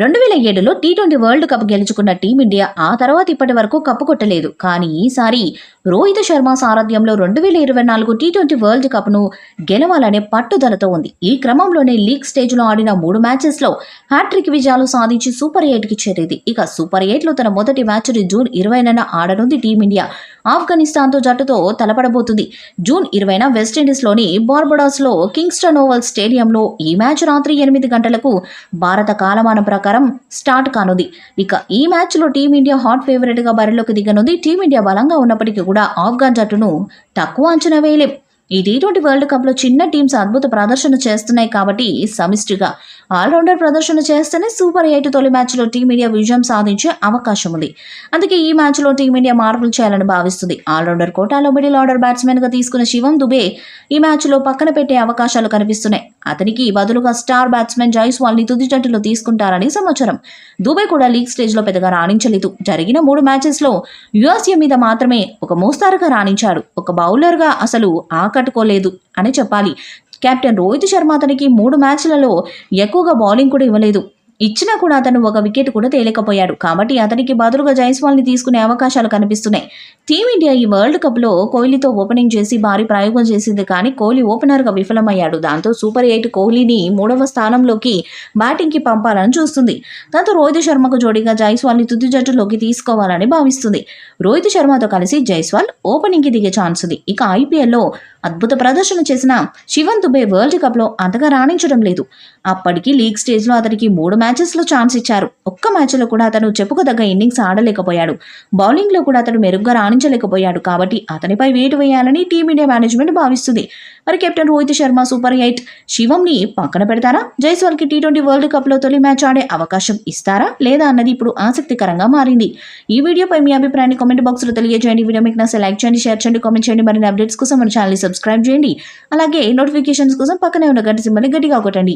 రెండు వేల ఏడులో టీ ట్వంటీ వరల్డ్ కప్ గెలుచుకున్న టీమిండియా ఆ తర్వాత ఇప్పటి వరకు కప్పు కొట్టలేదు. కానీ ఈసారి రోహిత్ శర్మ సారథ్యంలో రెండు వేల ఇరవై నాలుగు టీ ట్వంటీ వరల్డ్ కప్ను గెలవాలనే పట్టుదలతో ఉంది. ఈ క్రమంలోనే లీగ్ స్టేజ్లో ఆడిన మూడు మ్యాచెస్లో హ్యాట్రిక్ విజయాలు సాధించి సూపర్ ఎయిట్కి చేరింది. ఇక సూపర్ ఎయిట్లో తన మొదటి మ్యాచ్ని జూన్ ఇరవైన ఆడనుంది టీమిండియా. ఆఫ్ఘనిస్తాన్తో జట్టుతో తలపడబోతుంది. జూన్ ఇరవైన వెస్టిండీస్లోని బార్బడాస్లో కింగ్స్టన్ ఓవల్ స్టేడియంలో ఈ మ్యాచ్ రాత్రి ఎనిమిది గంటలకు భారత కాలమానం ప్రకారం స్టార్ట్ కానుంది. ఇక ఈ మ్యాచ్లో టీమిండియా హాట్ ఫేవరెట్గా బరిలోకి దిగనుంది. టీమిండియా బలంగా ఉన్నప్పటికీ కూడా ఆఫ్ఘన్ జట్టును తక్కువ అంచనా వేయలేం. ఈ టీ ట్వంటీ వరల్డ్ కప్లో చిన్న టీమ్స్ అద్భుత ప్రదర్శన చేస్తున్నాయి కాబట్టి సమిష్టిగా ఆల్రౌండర్ ప్రదర్శన చేస్తేనే సూపర్ ఎయిట్ తొలి మ్యాచ్లో టీమిండియా విజయం సాధించే అవకాశం ఉంది. అందుకే ఈ మ్యాచ్లో టీమిండియా మార్పులు చేయాలని భావిస్తుంది. ఆల్రౌండర్ కోటాలో మిడిల్ ఆర్డర్ బ్యాట్స్మెన్గా తీసుకున్న శివం దుబే ఈ మ్యాచ్లో పక్కన పెట్టే అవకాశాలు కనిపిస్తున్నాయి. అతనికి బదులుగా స్టార్ బ్యాట్స్మెన్ జైస్వాల్ని తుది జట్టులో తీసుకుంటారని సమాచారం. దుబాయ్ కూడా లీగ్ స్టేజ్లో పెద్దగా రాణించలేదు. జరిగిన మూడు మ్యాచెస్లో యుఎస్ఏ మీద మాత్రమే ఒక మోస్తారుగా రాణించాడు. ఒక బౌలర్గా అసలు ఆకట్టుకోలేదు అని చెప్పాలి. కెప్టెన్ రోహిత్ శర్మ అతనికి మూడు మ్యాచ్లలో ఎక్కువగా బౌలింగ్ కూడా ఇవ్వలేదు. ఇచ్చినా కూడా అతను ఒక వికెట్ కూడా తేలేకపోయాడు. కాబట్టి అతనికి బదులుగా జైస్వాల్ని తీసుకునే అవకాశాలు కనిపిస్తున్నాయి. టీమిండియా ఈ వరల్డ్ కప్లో కోహ్లీతో ఓపెనింగ్ చేసి భారీ ప్రయోగం చేసింది కానీ కోహ్లీ ఓపెనర్గా విఫలమయ్యాడు. దాంతో సూపర్ ఎయిట్ కోహ్లీని మూడవ స్థానంలోకి బ్యాటింగ్కి పంపాలని చూస్తుంది. దాంతో రోహిత్ శర్మకు జోడీగా జైస్వాల్ని తుది జట్టులోకి తీసుకోవాలని భావిస్తుంది. రోహిత్ శర్మతో కలిసి జైస్వాల్ ఓపెనింగ్కి దిగే ఛాన్స్ ఉంది. ఇక ఐపీఎల్లో అద్భుత ప్రదర్శన చేసిన శివన్ దుబే వరల్డ్ కప్లో అంతగా రాణించడం లేదు. అప్పటికి లీగ్ స్టేజ్లో అతనికి మూడు మ్యాచెస్లో ఛాన్స్ ఇచ్చారు. ఒక్క మ్యాచ్లో కూడా అతను చెప్పుకోదగ్గ ఇన్నింగ్స్ ఆడలేకపోయాడు. బౌలింగ్లో కూడా అతను మెరుగ్గా రాణించలేకపోయాడు కాబట్టి అతనిపై వేటు వేయాలని టీమిండియా మేనేజ్మెంట్ భావిస్తుంది. మరి captain Rohit Sharma super eight శివంని పక్కన పెడతారా? జైస్వాల్కి టీ ట్వంటీ వరల్డ్ కప్లో తొలి మ్యాచ్ ఆడే అవకాశం ఇస్తారా? లేదా అన్నది ఇప్పుడు ఆసక్తికరంగా మారింది. ఈ వీడియోపై మీ అభిప్రాయాన్ని కామెంట్ బాక్స్లో తెలియజేయండి. వీడియో మీకు నచ్చితే లైక్ చేయండి షేర్ చేయండి కామెంట్ చేయండి. మరిన్ని అప్డేట్స్ కోసం మన ఛానల్ని సబ్స్క్రైబ్ చేయండి. అలాగే నోటిఫికేషన్స్ కోసం పక్కనే ఉన్న గంట సింబల్ని గట్టిగా కొట్టండి.